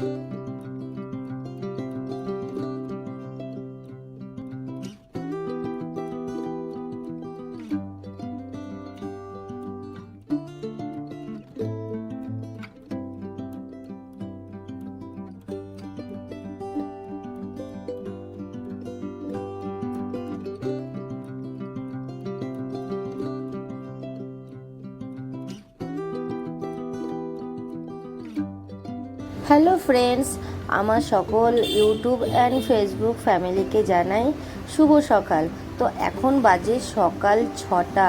you hello friends, আমার সকল YouTube and Facebook ফ্যামিলিকে জানাই শুভ সকাল। তো এখন বাজে সকাল ছটা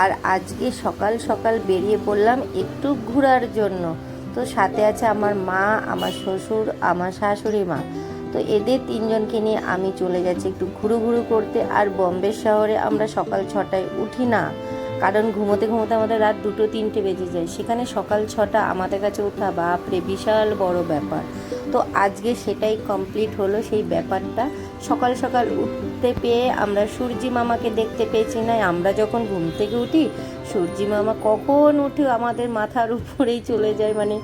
আর আজকে সকাল সকাল বেরিয়ে পড়লাম একটু ঘোরার জন্য। তো সাথে আছে আমার মা, আমার শ্বশুর, আমার শাশুড়ি মা। তো এদের তিনজনকে নিয়ে আমি চলে যাচ্ছি একটু ঘুরু ঘুরু করতে আর বম্বে শহরে আমরা সকাল ছটায় উঠি না। কারণ ঘুমোতে ঘুমোতে আমাদের রাত দুটো তিনটে বেজে যায়। সেখানে সকাল ছটা আমাদের কাছে ওঠা বাপরে বিশাল বড় ব্যাপার। তো আজকে সেটাই কমপ্লিট হলো সেই ব্যাপারটা। সকাল সকাল উঠতে পেয়ে আমরা সূর্যি মামাকে দেখতে পেয়েছি না, আমরা যখন ঘুম থেকে উঠি, সূর্যি মামা কখন উঠে আমাদের মাথার উপরেই চলে যায় মানে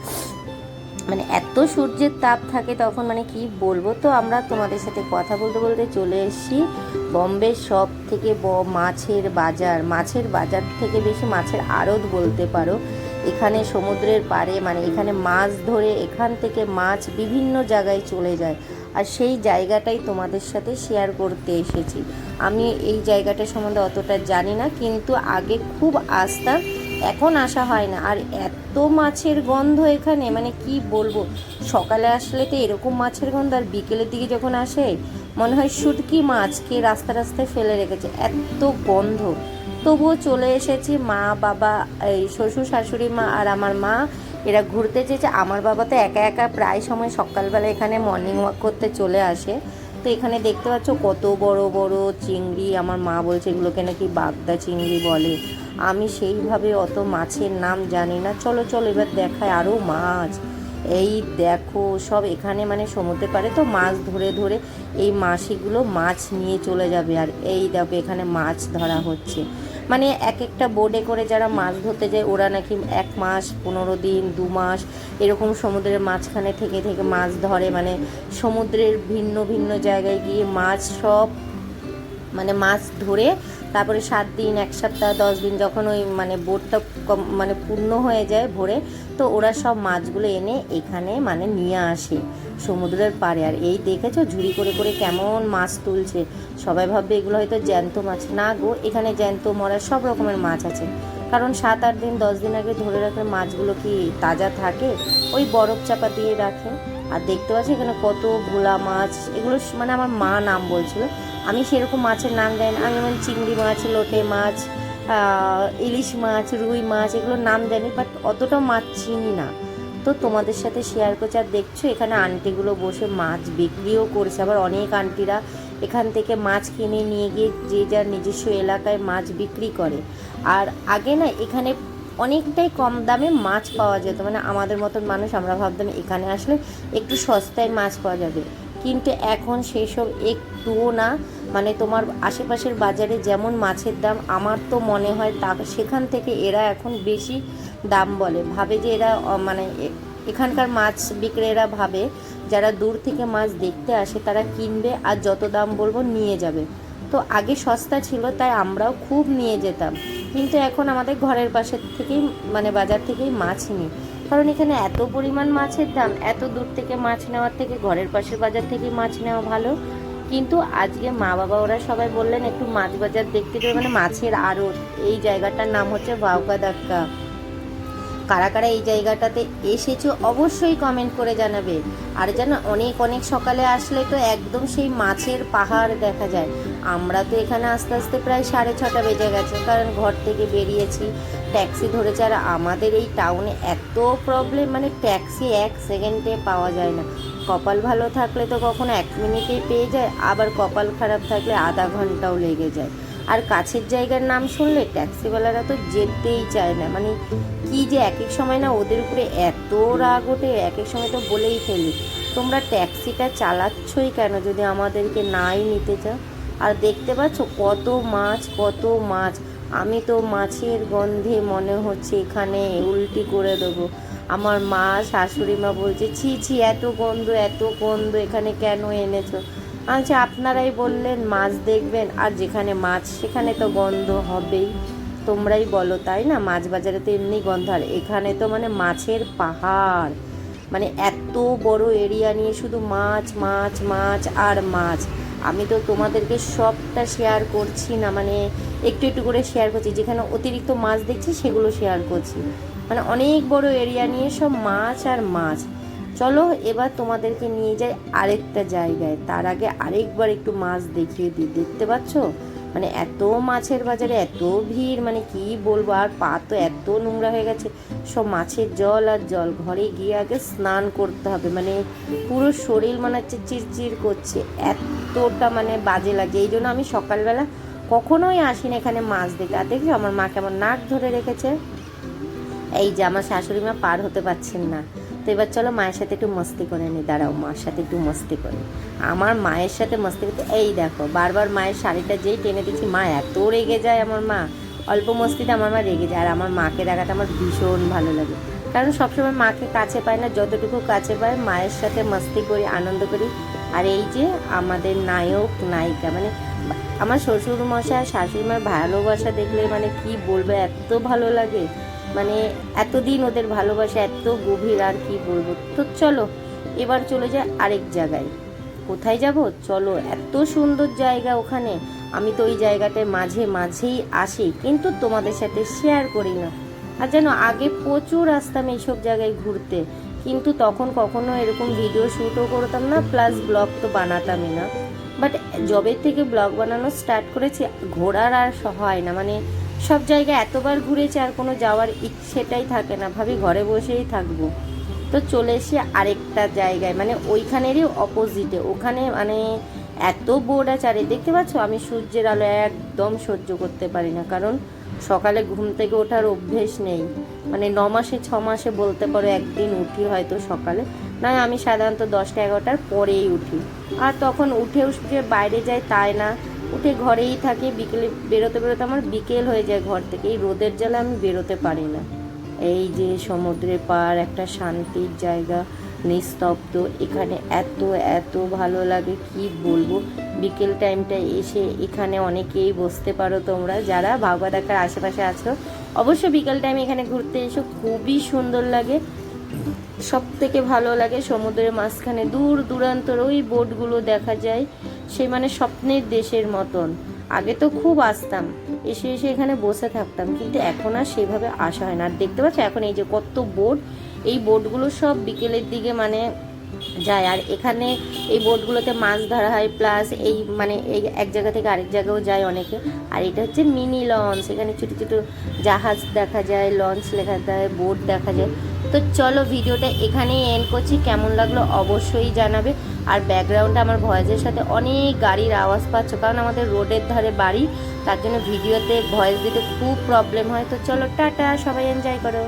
মানে এত সূর্যের তাপ থাকে তখন মানে কি বলব? তো আমরা তোমাদের সাথে কথা বলতে বলতে চলে এসেছি বম্বে সব থেকে ব, মাছের বাজার। মাছের বাজার থেকে বেশি মাছের আড়ত বলতে পারো। এখানে সমুদ্রের পাড়ে মানে এখানে মাছ ধরে এখান থেকে মাছ বিভিন্ন জায়গায় চলে যায়। আর সেই জায়গাটাই তোমাদের সাথে শেয়ার করতে এসেছি। আমি এই জায়গাটা সম্বন্ধে অতটা জানি না, কিন্তু আগে খুব আসতাম এখন আসা হয় না। আর এত মাছের গন্ধ এখানে মানে কি বলব? সকালে আসলে তো এরকম মাছের গন্ধ, আর বিকেলের দিকে যখন আসে, মনে হয় শুটকি মাছকে রাস্তা রাস্তায় ফেলে রেখেছে। এত গন্ধ। তবুও চলে এসেছি মা, বাবা, এই শ্বশুর, শাশুড়ি মা আর আমার মা। এরা ঘুরতে চেয়েছে। আমার বাবা তো একা একা প্রায় সময় সকালবেলা এখানে মর্নিং ওয়াক করতে চলে আসে। তো এখানে দেখতে পাচ্ছ কত বড় বড় চিংড়ি। আমার মা বলছে এগুলোকে নাকি বাগদা চিংড়ি বলে। আমি সেইভাবে অত মাছের নাম জানি না। চলো চলো, এবার দেখায় আরও মাছ। এই দেখো, সব এখানে মানে সমুদ্রে পারে তো মাছ ধরে ধরে এই মাসিগুলো মাছ নিয়ে চলে যাবে। আর এই দেখো, এখানে মাছ ধরা হচ্ছে। মানে এক একটা বোর্ডে করে যারা মাছ ধরতে যায়, ওরা নাকি এক মাস, পনেরো দিন, দু মাস এরকম সমুদ্রের মাঝখানে থেকে থেকে মাছ ধরে। মানে সমুদ্রের ভিন্ন ভিন্ন জায়গায় গিয়ে মাছ সব মানে মাছ ধরে তারপরে সাত দিন, এক সপ্তাহ, দশ দিন যখন ওই মানে বোটটা কম মানে পূর্ণ হয়ে যায় ভোরে, তো ওরা সব মাছগুলো এনে এখানে মানে নিয়ে আসে সমুদ্রের পাড়ে। আর এই দেখেছ ঝুড়ি করে করে কেমন মাছ তুলছে। সবাই ভাববে এগুলো হয়তো জ্যান্ত মাছ। না গো, এখানে জ্যান্ত, মরা সব রকমের মাছ আছে। কারণ সাত, আট দিন, দশ দিন আগে ধরে রাখলে মাছগুলো কি তাজা থাকে? ওই বরফ চাপা দিয়ে রাখে। আর দেখতে পাচ্ছি এখানে কত ভোলা মাছ, এগুলো মানে আমার মা নাম বলছিল। আমি সেরকম মাছের নাম জানি না। আমি যেমন চিংড়ি মাছ, লোটে মাছ ইলিশ মাছ, রুই মাছ, এগুলোর নাম জানি বাট অতটা মাছ চিনি না। তো তোমাদের সাথে শেয়ার করছি। আর দেখছ, এখানে আন্টিগুলো বসে মাছ বিক্রিও করছে। আবার অনেক আন্টিরা এখান থেকে মাছ কিনে নিয়ে গিয়ে যে যার নিজস্ব এলাকায় মাছ বিক্রি করে। আর আগে না, এখানে অনেকটাই কম দামে মাছ পাওয়া যেত। মানে আমাদের মতন মানুষ, আমরা ভাবতাম এখানে আসলে একটু সস্তায় মাছ পাওয়া যাবে। কিন্তু এখন সেসব একটুও না। মানে তোমার আশেপাশের বাজারে যেমন মাছের দাম, আমার তো মনে হয় তা, সেখান থেকে এরা এখন বেশি দাম বলে। ভাবে যে এরা মানে এখানকার মাছ বিক্রেরা ভাবে, যারা দূর থেকে মাছ দেখতে আসে তারা কিনবে আর যত দাম বলব নিয়ে যাবে। তো আগে সস্তা ছিল, তাই আমরাও খুব নিয়ে যেতাম। কিন্তু এখন আমাদের ঘরের পাশের থেকেই মানে বাজার থেকেই মাছ নিই। কারণ এখানে এত পরিমাণ মাছের দাম, এত দূর থেকে মাছ নেওয়ার থেকে, ঘরের পাশের বাজার থেকেই মাছ নেওয়া ভালো। কিন্তু আজকে মা বাবা ওরা সবাই বললেন একটু মাছ বাজার দেখতে যাবে মানে মাছের আড়ত। এই জায়গাটার নাম হচ্ছে বাউকা দাক্কা কারা কারা এই জায়গাটাতে এসেছ অবশ্যই কমেন্ট করে জানাবে। আর যেন অনেক অনেক সকালে আসলে তো একদম সেই মাছের পাহাড় দেখা যায়। আমরা তো এখানে আস্তে আস্তে প্রায় সাড়ে ছটা বেজে গেছে, কারণ ঘর থেকে বেরিয়েছি। ট্যাক্সি ধরেছে আর আমাদের এই টাউনে এত প্রবলেম মানে ট্যাক্সি এক সেকেন্ডে পাওয়া যায় না। কপাল ভালো থাকলে তো কখনো এক মিনিটেই পেয়ে যায়, আবার কপাল খারাপ থাকলে আধা ঘন্টাও লেগে যায়। আর কাছের জায়গার নাম শুনলে ট্যাক্সিওয়ালারা তো যেতেই চায় না। মানে কি যে এক এক সময় না ওদের উপরে এত রাগ ওঠে এক এক সময় তো বলেই ফেলি। তোমরা ট্যাক্সিটা চালাচ্ছই কেন যদি আমাদেরকে নাই নিতে চাও? আর দেখতে পাচ্ছ কত মাছ কত মাছ। আমি তো মাছের গন্ধে মনে হচ্ছে এখানে উল্টি করে দেবো। আমার মা, শাশুড়ি মা বলছে, ছি ছি, এত গন্ধ এত গন্ধ এখানে কেন এনেছো? আচ্ছা আপনারাই বললেন মাছ দেখবেন, আর যেখানে মাছ সেখানে তো গন্ধ হবেই। তোমরাই বলো, তাই না? মাছ বাজারে তো এমনি গন্ধ, আর এখানে তো মানে মাছের পাহাড়। মানে এত বড় এরিয়া নিয়ে শুধু মাছ মাছ মাছ আর মাছ। আমি তো তোমাদেরকে সবটা শেয়ার করছি না মানে একটু একটু করে শেয়ার করছি। যেখানে অতিরিক্ত মাছ দেখছি, সেগুলো শেয়ার করছি। মানে অনেক বড় এরিয়া নিয়ে সব মাছ আর মাছ। চলো এবার তোমাদেরকে নিয়ে যাই আরেকটা জায়গায়। তার আগে আরেকবার একটু মাছ দেখিয়ে দিই। দেখতে পাচ্ছ? মানে এত মাছের বাজারে এত ভিড় মানে কি বলব? আর পা তো এত নোংরা হয়ে গেছে। সব মাছের জল আর জল। ঘরে গিয়ে আগে স্নান করতে হবে। মানে পুরো শরীর মানে হচ্ছে চিরচির করছে। এতটা মানে বাজে লাগে। এই জন্য আমি সকালবেলা কখনোই আসি না এখানে মাছ দেখে। আর দেখি আমার মা কেমন নাক ধরে রেখেছে। এই যে আমার শাশুড়ি মা পার হতে পারছেন না। তো এবার চলো মায়ের সাথে একটু মস্তি করে নি, দাঁড়াও, মার সাথে একটু মস্তি করি আমার মায়ের সাথে মস্তি করতে, এই দেখো, বারবার মায়ের শাড়িটা যেই টেনে দিচ্ছি, মা এত রেগে যায় আমার মা, অল্প মস্তিতে আমার মা রেগে যায়, আর আমার মাকে দেখাতে আমার ভীষণ ভালো লাগে। কারণ সবসময় মাকে কাছে পায় না, যতটুকু কাছে পায়, মায়ের সাথে মস্তি করি, আনন্দ করি। আর এই যে আমাদের নায়ক, নায়িকা মানে আমার শ্বশুর আর শাশুড়ি মার ভালোবাসা দেখলে মানে কি বলব, এত ভালো লাগে। মানে এতদিন ওদের ভালোবাসা এত গভীর আর কি বলব? তো চলো, এবার চলে যায় আরেক জায়গায়। কোথায় যাব? চলো, এত সুন্দর জায়গা ওখানে। আমি তো ওই জায়গাটায় মাঝে মাঝেই আসি, কিন্তু তোমাদের সাথে শেয়ার করি না। আর যেন আগে প্রচুর আসতাম এইসব জায়গায় ঘুরতে, কিন্তু তখন কখনো এরকম ভিডিও শ্যুটও করতাম না প্লাস ব্লগ তো বানাতামই না। বাট জবে থেকে ব্লগ বানানো স্টার্ট করেছি, ঘোরার আর হয় না। মানে সব জায়গায় এতবার ঘুরেছি আর কোনো যাওয়ার ইচ্ছেটাই থাকে না। ভাবি ঘরে বসেই থাকব। তো চলে এসে আরেকটা জায়গায় মানে ওইখানেরই অপোজিটে ওখানে মানে এত বোর্ড আছে, আর দেখতে পাচ্ছ? আমি সূর্যের আলো একদম সহ্য করতে পারি না। কারণ সকালে ঘুম থেকে ওঠার অভ্যেস নেই। মানে ন মাসে, ছ মাসে বলতে পারো একদিন উঠি হয়তো সকালে। না আমি সাধারণত দশটা, এগারোটার পরেই উঠি। আর তখন উঠেও যে বাইরে যাই তাই না। উঠে ঘরেই থাকি, বিকেলে বেরোতে বেরোতে আমার বিকেল হয়ে যায় ঘর থেকে। এই রোদের জ্বালা আমি বেরোতে পারি না। এই যে সমুদ্রের পাড় একটা শান্তির জায়গা, নিস্তব্ধ, এখানে এত এত ভালো লাগে, কি বলব? বিকেল টাইমটা এসে এখানে অনেকেই বসতে পারো তোমরা। যারা ভাগবা দেখার আশেপাশে আছো অবশ্য বিকেল টাইম এখানে ঘুরতে এসো, খুবই সুন্দর লাগে। সব থেকে ভালো লাগে সমুদ্রের মাঝখানে। দূর দূরান্তর ওই বোটগুলো দেখা যায়। সে মানে স্বপ্নের দেশের মতন। আগে তো খুব আসতাম, এসে এসে এখানে বসে থাকতাম, কিন্তু এখন আর সেভাবে আসা হয় না। আর দেখতে পাচ্ছ এখন এই যে কত বোট, এই বোটগুলো সব বিকেলের দিকে মানে যায়। আর এখানে এই বোটগুলোতে মাছ ধরা হয়, প্লাস এই মানে এই এক জায়গা থেকে আরেক জায়গাও যায় অনেকে। আর এটা হচ্ছে মিনি লঞ্চ, এখানে ছোটো ছোটো জাহাজ দেখা যায়, লঞ্চ লেখা যায়, বোট দেখা যায়। তো চলো ভিডিওটা এখানেই এন্ড করছি। কেমন লাগল অবশ্যই জানাবে। আর ব্যাকগ্রাউন্ডে আমার ভয়েসের সাথে অনেক গাড়ির আওয়াজ পাচ্ছ, কারণ আমাদের রোডের ধারে বাড়ি, তার জন্য ভিডিওতে ভয়েস দিতে খুব প্রবলেম হয়। তো চলো, টাটা, সবাই এনজয় করো।